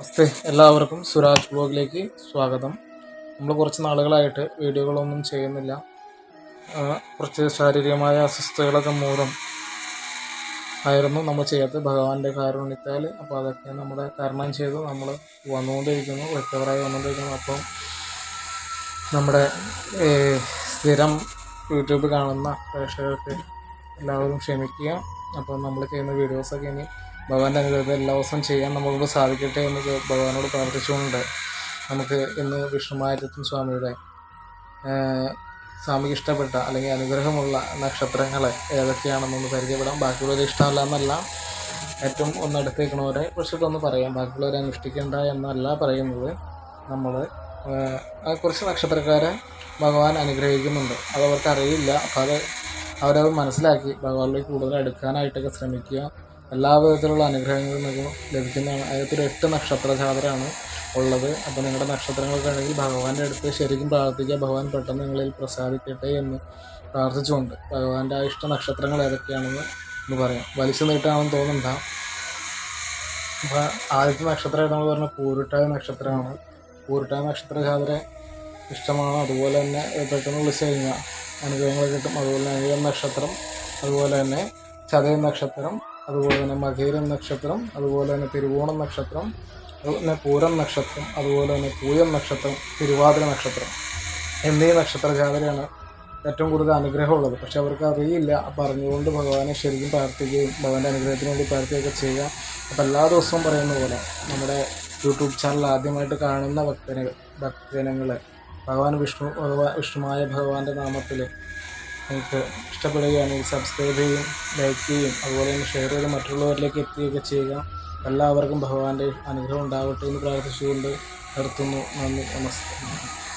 നമസ്തേ. എല്ലാവർക്കും സുരാജ് ബ്ലോഗിലേക്ക് സ്വാഗതം. നമ്മൾ കുറച്ച് നാളുകളായിട്ട് വീഡിയോകളൊന്നും ചെയ്യുന്നില്ല. കുറച്ച് ശാരീരികമായ അസ്വസ്ഥതകളൊക്കെ മൂലം ആയിരുന്നു നമ്മൾ ചെയ്യാത്തത് ഭഗവാന്റെ കാരുണ്യത്താൽ അപ്പോൾ അതൊക്കെ നമ്മുടെ തരണം ചെയ്ത്. നമ്മൾ വന്നുകൊണ്ടിരിക്കുന്നു റിക്കവറായി വന്നുകൊണ്ടിരിക്കുന്നു. അപ്പം നമ്മുടെ സ്ഥിരം യൂട്യൂബ് കാണുന്ന പ്രേക്ഷകർക്ക് എല്ലാവരും ക്ഷമിക്കുക. അപ്പോൾ നമ്മൾ ചെയ്യുന്ന വീഡിയോസൊക്കെ ഇനി ഭഗവാന്റെ അനുഗ്രഹത്തെ എല്ലാ ദിവസവും ചെയ്യാൻ നമുക്ക് സാധിക്കട്ടെ എന്ന് ഭഗവാനോട് പ്രാർത്ഥിച്ചുകൊണ്ട് നമുക്ക് ഇന്ന് വിഷ്ണുമാരത്തും സ്വാമിയുടെ സ്വാമിക്ക് ഇഷ്ടപ്പെട്ട അല്ലെങ്കിൽ അനുഗ്രഹമുള്ള നക്ഷത്രങ്ങൾ ഏതൊക്കെയാണെന്നൊന്ന് പരിചയപ്പെടാം. ബാക്കിയുള്ളവരെ ഇഷ്ടമല്ല എന്നല്ല. ഏറ്റവും ഒന്നടുത്തേക്കണവരെ കുറിച്ചിട്ടൊന്ന് പറയാം. ബാക്കിയുള്ളവരെ അനുഷ്ഠിക്കേണ്ട എന്നല്ല പറയുന്നത് നമ്മൾ കുറച്ച് നക്ഷത്രക്കാരെ ഭഗവാൻ അനുഗ്രഹിക്കുന്നുണ്ട്. അത് അറിയില്ല. അപ്പോൾ അത് അവരത് മനസ്സിലാക്കി ഭഗവാനിലേക്ക് കൂടുതൽ അടുക്കാനായിട്ടൊക്കെ ശ്രമിക്കുക. എല്ലാ വിധത്തിലുള്ള അനുഗ്രഹങ്ങളും നിങ്ങൾക്ക് ലഭിക്കുന്നതാണ്. അതിനകത്തൊരു എട്ട് നക്ഷത്ര ജാതരാണ് ഉള്ളത്. അപ്പോൾ നിങ്ങളുടെ നക്ഷത്രങ്ങളൊക്കെ ആണെങ്കിൽ ഭഗവാന്റെ അടുത്ത് ശരിക്കും പ്രാർത്ഥിക്കുക. ഭഗവാൻ പെട്ടെന്ന് നിങ്ങളിൽ പ്രസാദിക്കട്ടെ എന്ന് പ്രാർത്ഥിച്ചുകൊണ്ട്. ഭഗവാന്റെ ആ ഇഷ്ട നക്ഷത്രങ്ങൾ ഏതൊക്കെയാണെന്ന് ഒന്ന് പറയാം. വലിച്ചു നീട്ടാണെന്ന് തോന്നുന്നുണ്ട അപ്പോൾ ആദ്യത്തെ നക്ഷത്രം നമ്മൾ പറഞ്ഞ പൂരുട്ടായ നക്ഷത്രമാണ്. പൂരുട്ടായ നക്ഷത്ര ജാതര ഇഷ്ടമാണ്. അതുപോലെ തന്നെ പെട്ടെന്ന് വിളിച്ചു കഴിഞ്ഞാൽ അനുഗ്രഹങ്ങൾ കിട്ടും. അതുപോലെ തന്നെ നക്ഷത്രം അതുപോലെ തന്നെ ചതയം നക്ഷത്രം അതുപോലെ തന്നെ മകേരം നക്ഷത്രം അതുപോലെ തന്നെ തിരുവോണം നക്ഷത്രം അതുപോലെ തന്നെ പൂരം നക്ഷത്രം അതുപോലെ തന്നെ പൂയം നക്ഷത്രം തിരുവാതിര നക്ഷത്രം എന്നീ നക്ഷത്ര ജാതരയാണ് ഏറ്റവും കൂടുതൽ അനുഗ്രഹമുള്ളത്. പക്ഷെ അവർക്ക് അറിയില്ല. അപ്പോൾ അറിഞ്ഞുകൊണ്ട് ഭഗവാനെ ശരിക്കും പ്രാർത്ഥിക്കുകയും ഭഗവാന്റെ അനുഗ്രഹത്തിന് വേണ്ടി പ്രാർത്ഥിക്കുകയൊക്കെ ചെയ്യുക. അപ്പോൾ എല്ലാ ദിവസവും പറയുന്ന പോലെ നമ്മുടെ യൂട്യൂബ് ചാനൽ ആദ്യമായിട്ട് കാണുന്ന ഭക്തന ഭക്തജനങ്ങൾ ഭഗവാൻ വിഷ്ണു വിഷ്ണുമായ ഭഗവാന്റെ നാമത്തിൽ നിങ്ങൾക്ക് ഇഷ്ടപ്പെടുകയാണെങ്കിൽ സബ്സ്ക്രൈബ് ചെയ്യും ലൈക്ക് ചെയ്യും അതുപോലെ തന്നെ ഷെയർ ചെയ്ത് മറ്റുള്ളവരിലേക്ക് എത്തുകയൊക്കെ ചെയ്യുക. എല്ലാവർക്കും ഭഗവാന്റെ അനുഗ്രഹം ഉണ്ടാവട്ടെ എന്ന് പ്രാർത്ഥിച്ചുകൊണ്ട് നിർത്തുന്നു. നന്ദി നമസ്കാരം.